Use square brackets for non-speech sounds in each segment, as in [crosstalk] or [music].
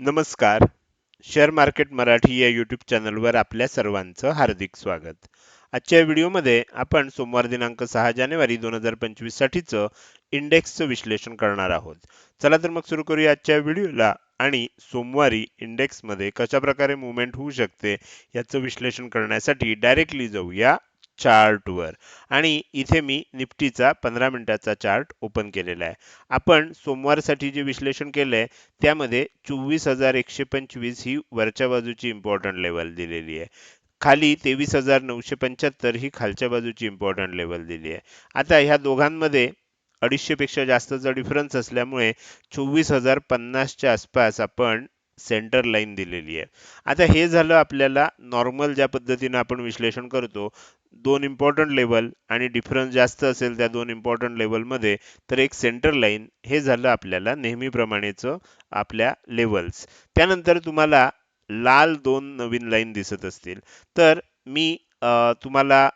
नमस्कार. Share market Marathi या YouTube चॅनलवर आपल्या सर्वांचं हार्दिक स्वागत. आजच्या व्हिडिओमध्ये आपण सोमवार दिनांक सहा जानेवारी दोन हजार पंचवीस साठीचं इंडेक्सचं विश्लेषण करणार आहोत. चला तर मग सुरू करूया आजच्या व्हिडिओला. आणि सोमवारी इंडेक्समध्ये कशा प्रकारे मुवमेंट होऊ शकते याचं विश्लेषण करण्यासाठी डायरेक्टली जाऊया चार्टवर. आणि इथे मी निफ्टीचा पंधरा मिनिटाचा चार्ट ओपन केलेला आहे. आपण सोमवारसाठी जे विश्लेषण केलंय त्यामध्ये चोवीस हजार एकशे पंचवीस ही वरच्या बाजूची इम्पॉर्टंट लेवल दिलेली आहे. खाली तेवीस हजार नऊशे पंच्याहत्तर ही खालच्या बाजूची इम्पॉर्टंट लेवल दिली आहे. आता ह्या दोघांमध्ये अडीचशे पेक्षा जास्तचा डिफरन्स असल्यामुळे चोवीस हजार पन्नासच्या आसपास आपण सेंटर लाईन दिलेली आहे. आता हे झालं आपल्याला नॉर्मल ज्या पद्धतीने आपण विश्लेषण करतो दोन इम्पॉर्टंट लेवल आणि डिफरन्स जास्त असेल त्या दोन इम्पॉर्टंट लेवलमध्ये तर एक सेंटर लाईन हे झालं आपल्याला नेहमीप्रमाणेचं आपल्या लेवल्स त्यानंतर तुम्हाला लाल दोन नवीन लाईन दिसत असतील. तर मी तुम्हाला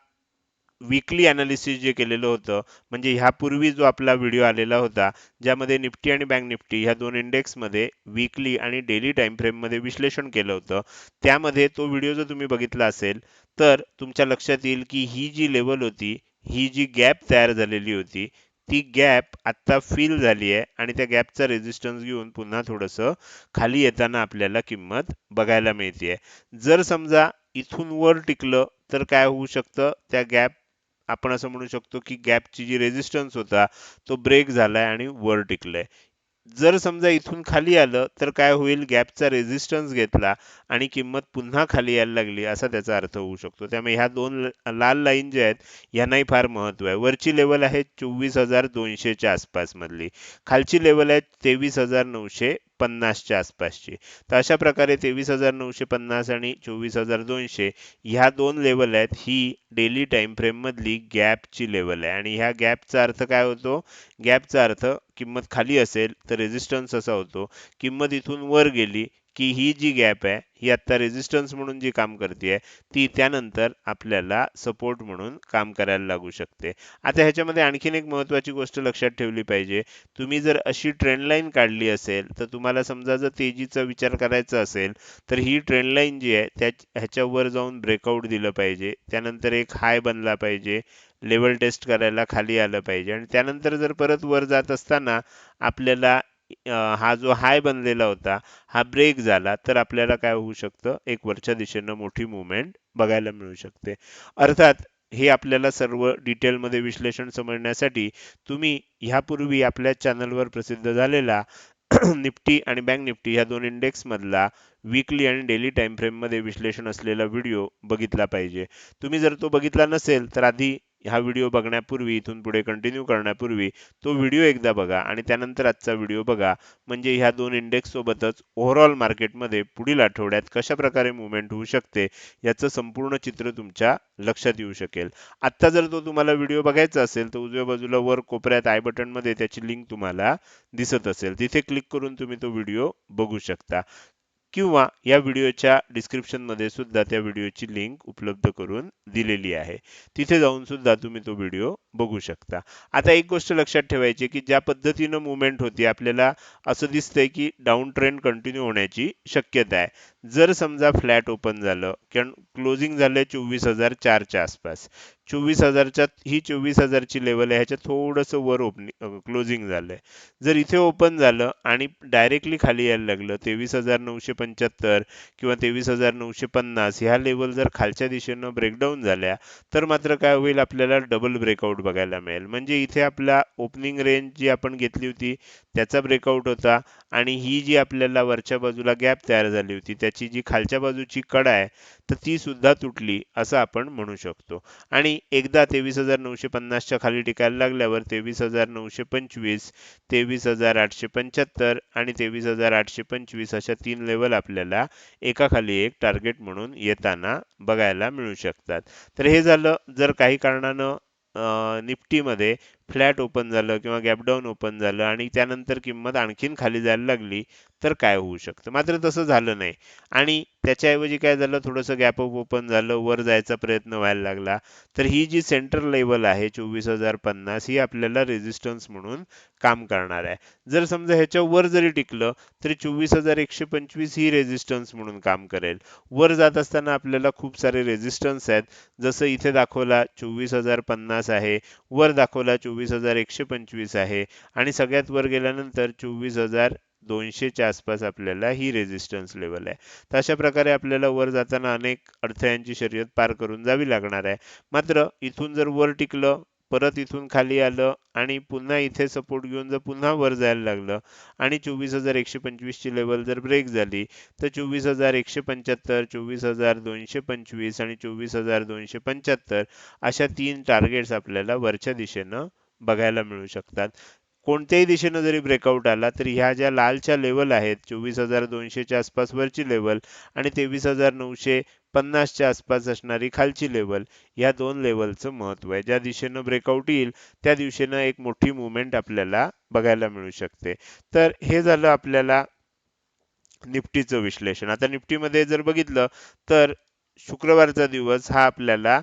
वीकली ॲनालिसिस जे केलेलं होतं म्हणजे ह्यापूर्वी जो आपला व्हिडिओ आलेला होता ज्यामध्ये निफ्टी आणि बँक निफ्टी ह्या दोन इंडेक्समध्ये वीकली आणि डेली टाईम फ्रेममध्ये विश्लेषण केलं होतं त्यामध्ये तो व्हिडिओ जर तुम्ही बघितला असेल तर तुमच्या लक्षात येईल की ही जी लेवल होती ही जी गॅप तयार झालेली होती ती गॅप आत्ता फील झाली आहे आणि त्या गॅपचा रेजिस्टन्स घेऊन पुन्हा थोडंसं खाली येताना आपल्याला किंमत बघायला मिळते जर समजा इथून वर टिकलं तर काय होऊ शकतं? त्या गॅप आपण असं म्हणू शकतो की गॅपची जी रेजिस्टन्स होता तो ब्रेक झालाय आणि वर टिकलाय. जर समजा इथून खाली आलं तर काय होईल? गॅपचा रेझिस्टन्स घेतला आणि किंमत पुन्हा खाली यायला लागली असा त्याचा अर्थ होऊ शकतो. त्यामुळे ह्या दोन लाल लाईन जे आहेत यांनाही फार महत्त्व आहे. वरची लेवल आहे चोवीस हजार दोनशेच्या आसपास मधली खालची लेवल आहे तेवीस हजार नऊशे पन्नासच्या आसपासची. तर अशा प्रकारे तेवीस हजार नऊशे पन्नास आणि चोवीस हजार दोनशे ह्या दोन लेवल आहेत. ही डेली टाइम फ्रेममधली गॅपची लेवल आहे. आणि ह्या गॅपचा अर्थ काय होतो? गॅपचा अर्थ किंमत खाली असेल तर रेजिस्टन्स असा होतो. किंमत इथून वर गेली की ही जी गॅप आहे ही आत्ता रेझिस्टन्स म्हणून जी काम करते ती त्यानंतर आपल्याला सपोर्ट म्हणून काम करायला लागू शकते. आता ह्याच्यामध्ये आणखीन एक महत्त्वाची गोष्ट लक्षात ठेवली पाहिजे. तुम्ही जर अशी ट्रेंडलाईन काढली असेल तर तुम्हाला समजा जर तेजीचा विचार करायचा असेल तर ही ट्रेंडलाईन जी आहे त्या ह्याच्यावर जाऊन ब्रेकआउट दिलं पाहिजे. त्यानंतर एक हाय बनला पाहिजे. लेवल टेस्ट करायला खाली आलं पाहिजे. आणि त्यानंतर जर परत वर जात असताना आपल्याला हा जो हाय बनलेला होता हा ब्रेक झाला तर आपल्याला काय होऊ शकतं? एक वरच्या दिशेनं मोठी मुवमेंट बघायला मिळू शकते. अर्थात हे आपल्याला सर्व डिटेलमध्ये विश्लेषण समजण्यासाठी तुम्ही ह्यापूर्वी आपल्या चॅनलवर प्रसिद्ध झालेला [clears throat] निफ्टी आणि बँक निफ्टी ह्या दोन इंडेक्स मधला वीकली आणि डेली टाइम फ्रेममध्ये विश्लेषण असलेला व्हिडिओ बघितला पाहिजे. तुम्ही जर तो बघितला नसेल तर आधी हा व्हिडिओ बघण्यापूर्वी इथून पुढे कंटिन्यू करण्यापूर्वी तो व्हिडिओ एकदा बघा आणि त्यानंतर आजचा व्हिडिओ बघा. म्हणजे ह्या दोन इंडेक्स सोबतच ओव्हरऑल मार्केटमध्ये पुढील आठवड्यात कशा प्रकारे मुवमेंट होऊ शकते याचं संपूर्ण चित्र तुमच्या लक्षात येऊ शकेल. आत्ता जर तो तुम्हाला व्हिडिओ बघायचा असेल तर उजव्या बाजूला वर कोपऱ्यात आय बटनमध्ये त्याची लिंक तुम्हाला दिसत असेल. तिथे क्लिक करून तुम्ही तो व्हिडिओ बघू शकता. किंवा या व्हिडिओच्या डिस्क्रिप्शनमध्ये सुद्धा त्या व्हिडिओची लिंक उपलब्ध करून दिलेली आहे. तिथे जाऊन सुद्धा तुम्ही तो व्हिडिओ बघू शकता. आता एक गोष्ट लक्षात ठेवायची की ज्या पद्धतीनं मुवमेंट होती आपल्याला असं दिसतंय की डाऊन ट्रेंड कंटिन्यू होण्याची शक्यता आहे. जर समजा फ्लॅट ओपन झालं किंवा क्लोजिंग झालंय चोवीस हजार चारच्या आसपास. चोवीस हजारच्या ही चोवीस हजारची लेवल आहे ह्याच्यात थोडंसं वर ओपनिंग क्लोजिंग झालंय. जर इथे ओपन झालं आणि डायरेक्टली खाली यायला लागलं तेवीस हजार नऊशे पंच्याहत्तर किंवा तेवीस हजार नऊशे पन्नास ह्या लेवल जर खालच्या दिशेनं ब्रेकडाऊन झाल्या तर मात्र काय होईल आपल्याला डबल ब्रेकआउट बघायला मिळेल. म्हणजे इथे आपला ओपनिंग रेंज जी आपण घेतली होती त्याचा ब्रेकआउट होता आणि ही जी आपल्याला वरच्या बाजूला गॅप तयार झाली होती त्याची जी खालच्या बाजूची कडा आहे तर ती सुद्धा तुटली असं आपण म्हणू शकतो. आणि एकदा तेवीस हजार नऊशे पन्नासच्या खाली टिकायला लागल्यावर तेवीस हजार नऊशे पंचवीस तेवीस हजार आठशे पंच्याहत्तर आणि तेवीस हजार आठशे पंचवीस अशा तीन लेवल आपल्याला एकाखाली एक टार्गेट म्हणून येताना बघायला मिळू शकतात. तर हे झालं. जर काही कारणानं निफ्टीमध्ये फ्लॅट ओपन झालं किंवा गॅपडाऊन ओपन झालं आणि त्यानंतर किंमत आणखीन खाली जायला लागली तर काय होऊ शकतं? मात्र तसं झालं नाही. आणि त्याच्याऐवजी काय झालं? थोडंसं गॅप अप ओपन झालं वर जायचा प्रयत्न व्हायला लागला. तर ही जी सेंटर लेवल आहे चोवीस हजार पन्नास ही आपल्याला रेजिस्टन्स म्हणून काम करणार आहे. जर समजा ह्याच्या वर जरी टिकलं तरी चोवीस हजार एकशे पंचवीस ही रेझिस्टन्स म्हणून काम करेल. वर जात असताना आपल्याला खूप सारे रेजिस्टन्स आहेत. जसं इथे दाखवला चोवीस हजार पन्नास आहे वर दाखवला चोवीस हजार एकशे पंचवीस आहे. आणि सगळ्यात वर गेल्यानंतर चोवीस हजार दोनशेच्या आसपास आपल्याला ही रेझिस्टन्स लेवल आहे. तर अशा प्रकारे आपल्याला वर जाताना अनेक अडथळ्यांची शर्यत पार करून जावी लागणार आहे. मात्र इथून जर वर टिकलं परत इथून खाली आलं आणि पुन्हा इथे सपोर्ट घेऊन जर पुन्हा वर जायला लागलं आणि चोवीस हजार एकशे पंचवीसची लेवल जर ब्रेक झाली तर चोवीस हजार एकशे पंच्याहत्तर चोवीस हजार दोनशे पंचवीस आणि चोवीस हजार दोनशे पंच्याहत्तर अशा तीन टार्गेट्स आपल्याला वरच्या दिशेनं बघायला मिळू शकतात. कोणत्याही दिशेनं जरी ब्रेकआउट आला तरी ह्या ज्या लालच्या लेवल आहेत चोवीस हजार दोनशेच्या आसपास वरची लेवल आणि तेवीस हजार नऊशे पन्नासच्या आसपास असणारी खालची लेवल या दोन लेवलचं महत्त्व आहे. ज्या दिशेनं ब्रेकआउट येईल त्या दिवशीनं एक मोठी मुवमेंट आपल्याला बघायला मिळू शकते. तर हे झालं आपल्याला निफ्टीचं विश्लेषण. आता निफ्टीमध्ये जर बघितलं तर शुक्रवारचा दिवस हा आपल्याला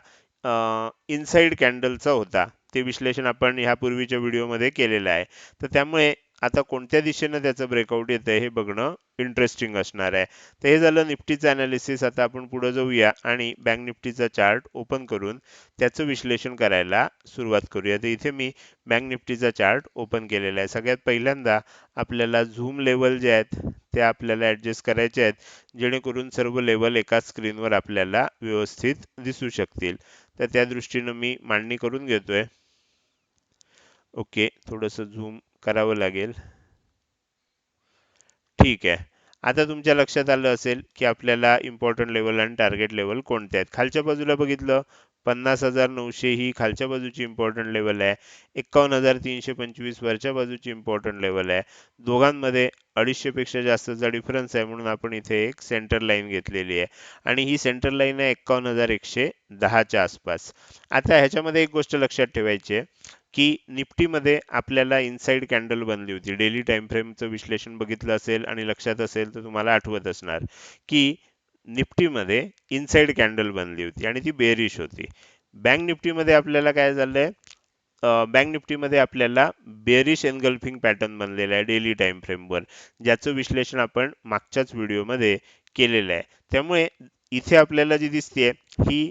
इनसाइड कॅन्डलचा होता. ते विश्लेषण आपण ह्यापूर्वीच्या व्हिडिओमध्ये केलेलं आहे. तर त्यामुळे आता कोणत्या दिशेनं त्याचं ब्रेकआउट येतं हे बघणं इंटरेस्टिंग असणार आहे. तर हे झालं निफ्टीचं अनालिसिस आता आपण पुढे जाऊया आणि बँक निफ्टीचा चार्ट ओपन करून त्याचं विश्लेषण करायला सुरुवात करूया. तर इथे मी बँक निफ्टीचा चार्ट ओपन केलेला आहे. सगळ्यात पहिल्यांदा आपल्याला झूम लेवल जे आहेत ते आपल्याला ॲडजस्ट करायचे आहेत जेणेकरून सर्व लेवल एका स्क्रीनवर आपल्याला व्यवस्थित दिसू शकतील. तर त्या दृष्टीनं मी मांडणी करून घेतोय. ओके थोडंसं झूम करावं लागेल. ठीक आहे. आता तुमच्या लक्षात आलं असेल की आपल्याला इम्पॉर्टंट लेवल आणि टार्गेट लेवल कोणते आहेत? खालच्या बाजूला बघितलं पन्नास हजार नऊशे ही खालच्या बाजूची इम्पॉर्टंट लेवल आहे. एक्कावन्न हजार तीनशे पंचवीस वरच्या बाजूची इम्पॉर्टंट लेवल आहे. दोघांमध्ये अडीचशे पेक्षा जास्तचा डिफरन्स आहे म्हणून आपण इथे एक सेंटर लाईन घेतलेली आहे. आणि ही सेंटर लाईन आहे एक्कावन्न हजार एकशे दहाच्या आसपास. आता ह्याच्यामध्ये एक गोष्ट लक्षात ठेवायची आहे. की निफ्टीमध्ये आपल्याला इनसाइड कॅन्डल बनली होती. डेली टाइम फ्रेमचं विश्लेषण बघितलं असेल आणि लक्षात असेल तर तुम्हाला आठवत असणार की निफ्टीमध्ये इनसाइड कॅन्डल बनली होती आणि ती बेरिश होती. बँक निफ्टीमध्ये आपल्याला काय झालंय? बँक निफ्टीमध्ये आपल्याला बेरिश एनगल्फिंग पॅटर्न बनलेला आहे डेली टाइम फ्रेमवर ज्याचं विश्लेषण आपण मागच्याच व्हिडिओमध्ये केलेलं आहे. त्यामुळे इथे आपल्याला जी दिसते ही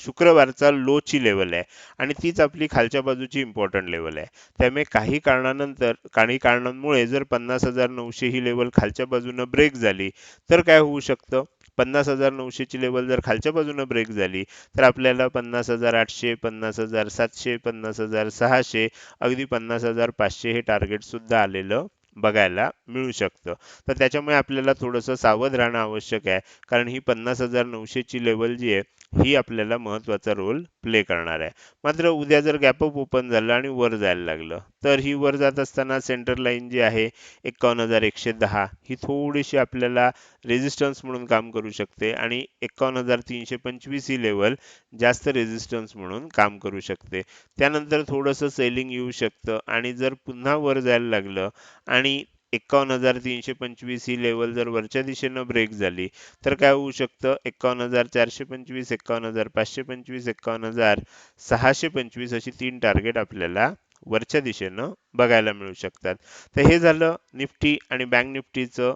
शुक्रवारचा लोची लेवल आहे. आणि तीच आपली खालच्या बाजूची इम्पॉर्टंट लेवल आहे. त्यामुळे काही कारणानंतर काही कारणांमुळे जर पन्नास हजार नऊशे ही लेवल खालच्या बाजूनं ब्रेक झाली तर काय होऊ शकतं? पन्नास हजार नऊशेची लेवल जर खालच्या बाजूनं ब्रेक झाली तर आपल्याला पन्नास हजार आठशे पन्नास हजार सातशे पन्नास हजार सहाशे अगदी पन्नास हजार पाचशे हे टार्गेटसुद्धा आलेलं बघायला मिळू शकतं. तर त्याच्यामुळे आपल्याला थोडंसं सावध राहणं आवश्यक आहे. कारण ही पन्नास हजार नऊशेची लेवल जी आहे ही आपल्याला महत्त्वाचा रोल प्ले करणार आहे. मात्र उद्या जर गॅपअप ओपन झालं आणि वर जायला लागलं तर ही वर जात असताना सेंटर लाईन जी आहे एकावन्न हजार एकशे दहा ही थोडीशी आपल्याला रेझिस्टन्स म्हणून काम करू शकते आणि एकावन्न हजार तीनशे पंचवीस ही लेवल जास्त रेझिस्टन्स म्हणून काम करू शकते. त्यानंतर थोडंसं सेलिंग येऊ शकतं आणि जर पुन्हा वर जायला लागलं आणि एकावन्न हजार तीनशे पंचवीस ही लेवल जर वरच्या दिशेनं ब्रेक झाली तर काय होऊ शकतं? एकावन्न हजार चारशे पंचवीस एकावन्न हजार पाचशे पंचवीस एकावन्न हजार सहाशे पंचवीस अशी तीन टार्गेट आपल्याला वरच्या दिशेनं बघायला मिळू शकतात. तर हे झालं निफ्टी आणि बँक निफ्टीचं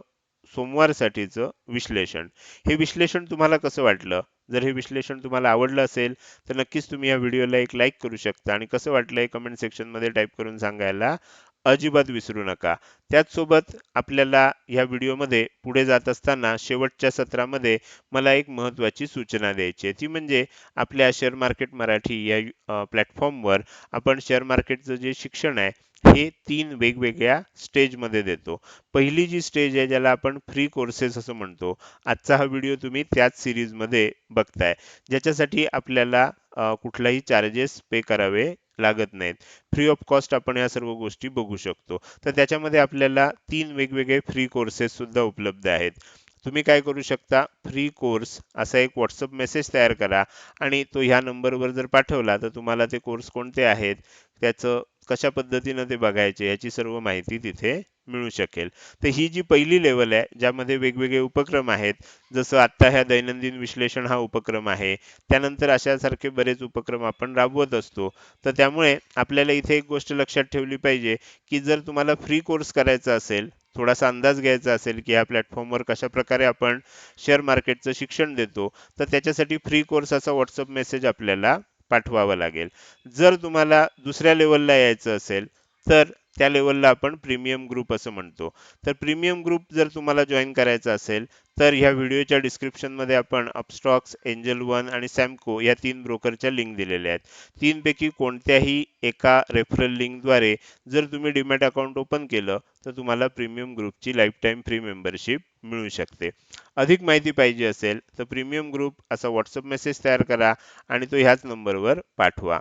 सोमवारसाठीचं विश्लेषण. हे विश्लेषण तुम्हाला कसं वाटलं? जर हे विश्लेषण तुम्हाला आवडलं असेल तर नक्कीच तुम्ही या व्हिडिओला एक लाईक करू शकता. आणि कसं वाटलं हे कमेंट सेक्शनमध्ये टाईप करून सांगायला. अजिबात विसरू नका. त्याचसोबत आपल्याला ह्या व्हिडिओमध्ये पुढे जात असताना शेवटच्या सत्रामध्ये मला एक महत्त्वाची सूचना द्यायची आहे. ती म्हणजे आपल्या शेअर मार्केट मराठी या प्लॅटफॉर्मवर आपण शेअर मार्केटचं जे शिक्षण आहे हे तीन वेगवेगळ्या स्टेजमध्ये देतो. पहिली जी स्टेज आहे ज्याला आपण फ्री कोर्सेस असं म्हणतो आजचा हा व्हिडिओ तुम्ही त्याच सिरीजमध्ये बघताय. ज्याच्यासाठी आपल्याला कुठलाही चार्जेस पे करावे लागत नाहीत. फ्री ऑफ कॉस्ट आपण या सर्व गोष्टी बघू शकतो. तर त्याच्यामध्ये आपल्याला तीन वेगवेगळे फ्री कोर्सेस सुद्धा उपलब्ध आहेत. तुम्ही काय करू शकता? फ्री कोर्स असा एक व्हॉट्सअप मेसेज तयार करा. आणि तो ह्या नंबरवर जर पाठवला तर तुम्हाला ते कोर्स कोणते आहेत? त्याचं कशा पद्धतीनं ते बघायचे याची सर्व माहिती तिथे मिळू शकेल. तर ही जी पहिली लेवल आहे ज्यामध्ये वेगवेगळे उपक्रम आहेत जसं आत्ता ह्या दैनंदिन विश्लेषण हा उपक्रम आहे त्यानंतर अशासारखे बरेच उपक्रम आपण राबवत असतो. तर त्यामुळे आपल्याला इथे एक गोष्ट लक्षात ठेवली पाहिजे की जर तुम्हाला फ्री कोर्स करायचा असेल थोडासा अंदाज घ्यायचा असेल की ह्या प्लॅटफॉर्मवर कशा प्रकारे आपण शेअर मार्केटचं शिक्षण देतो तर त्याच्यासाठी फ्री कोर्स असा व्हॉट्सअप मेसेज आपल्याला पाठवावं लागेल. जर तुम्हाला दुसऱ्या लेवलला यायचं असेल तर त्या लेवलला आपण प्रीमियम ग्रुप असं म्हणतो. तर प्रीमियम ग्रुप जर तुम्हाला जॉईन करायचा असेल तर ह्या व्हिडिओच्या डिस्क्रिप्शनमध्ये आपण अपस्टॉक्स एंजल वन आणि सॅमको या तीन ब्रोकरच्या लिंक दिलेल्या आहेत. तीनपैकी कोणत्याही एका रेफरल लिंकद्वारे जर तुम्ही डीमॅट अकाउंट ओपन केलं तर तुम्हाला प्रीमियम ग्रुपची लाईफ टाईम फ्री मेंबरशिप मिळू शकते. अधिक माहिती पाहिजे असेल तर प्रीमियम ग्रुप असा व्हॉट्सअप मेसेज तयार करा आणि तो ह्याच नंबरवर पाठवा.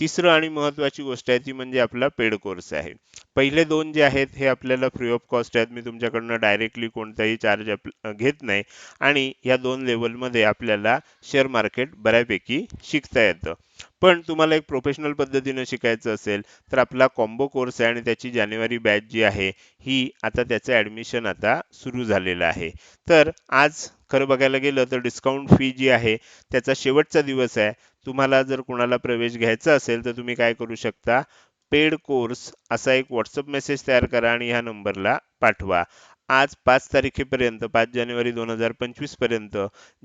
तिसरं आणि महत्वाची गोष्ट आहे ती म्हणजे आपला पेड कोर्स आहे. पहिले दोन जे आहेत हे आपल्याला फ्री ऑफ कॉस्ट आहेत. मी तुमच्याकडनं डायरेक्टली कोणताही चार्ज घेत नाही. आणि या दोन लेवलमध्ये आपल्याला शेअर मार्केट बऱ्यापैकी शिकता येतं. पण तुम्हाला एक प्रोफेशनल पद्धतीनं शिकायचं असेल तर आपला कॉम्बो कोर्स आहे आणि त्याची जानेवारी बॅच जी आहे ही आता त्याचं ॲडमिशन आता सुरू झालेलं आहे. तर आज खरं बघायला गेलं तर डिस्काउंट फी जी आहे त्याचा शेवटचा दिवस आहे. तुम्हाला जर कोणाला प्रवेश घ्यायचा असेल तर तुम्ही काय करू शकता? पेड कोर्स असा एक व्हॉट्सअप मेसेज तयार करा आणि ह्या नंबरला पाठवा. आज पाच तारखेपर्यंत पाच जानेवारी दोन हजार पंचवीसपर्यंत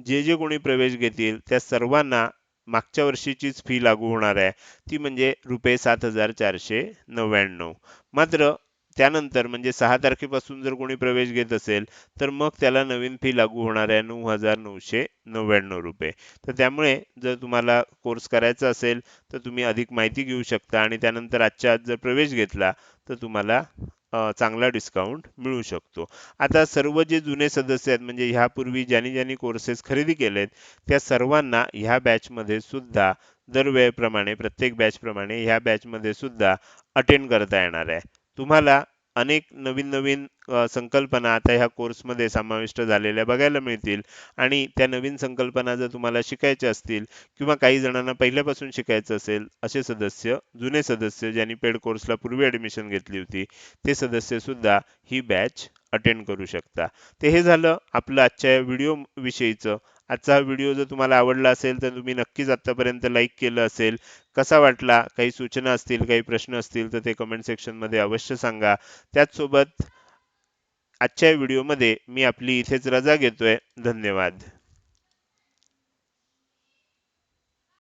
जे जे कोणी प्रवेश घेतील त्या सर्वांना मागच्या वर्षीचीच फी लागू होणार आहे. ती म्हणजे रुपये सात हजार चारशे नव्याण्णव. मात्र त्यानंतर म्हणजे सहा तारखेपासून जर कोणी प्रवेश घेत असेल तर मग त्याला नवीन फी लागू होणार आहे नऊ हजार नऊशे नव्याण्णव रुपये. तर त्यामुळे जर तुम्हाला कोर्स करायचा असेल तर तुम्ही अधिक माहिती घेऊ शकता आणि त्यानंतर आजच्या आज जर प्रवेश घेतला तर तुम्हाला चांगला डिस्काउंट मिळू शकतो. आता सर्व जे जुने सदस्य आहेत म्हणजे ह्यापूर्वी ज्यांनी ज्यांनी कोर्सेस खरेदी केलेत त्या सर्वांना ह्या बॅचमध्ये सुद्धा दरवेळेप्रमाणे प्रत्येक बॅचप्रमाणे ह्या बॅचमध्ये सुद्धा अटेंड करता येणार आहे. तुम्हाला अनेक नवीन नवीन संकल्पना आता ह्या कोर्समध्ये समाविष्ट झालेल्या बघायला मिळतील. आणि त्या नवीन संकल्पना जर तुम्हाला शिकायच्या असतील किंवा काही जणांना पहिल्यापासून शिकायचं असेल असे सदस्य जुने सदस्य ज्यांनी पेड कोर्सला पूर्वी ऍडमिशन घेतली होती ते सदस्य सुद्धा ही बॅच अटेंड करू शकता. ते हे झालं आपलं आजच्या व्हिडिओ विषयीचं. आजचा व्हिडिओ जर तुम्हाला आवडला असेल तर तुम्ही नक्कीच आतापर्यंत लाईक केलं असेल. कसा वाटला? काही सूचना असतील काही प्रश्न असतील तर ते कमेंट सेक्शनमध्ये अवश्य सांगा. त्याचसोबत आजच्या व्हिडिओमध्ये मी आपली इथेच रजा घेतोय. धन्यवाद.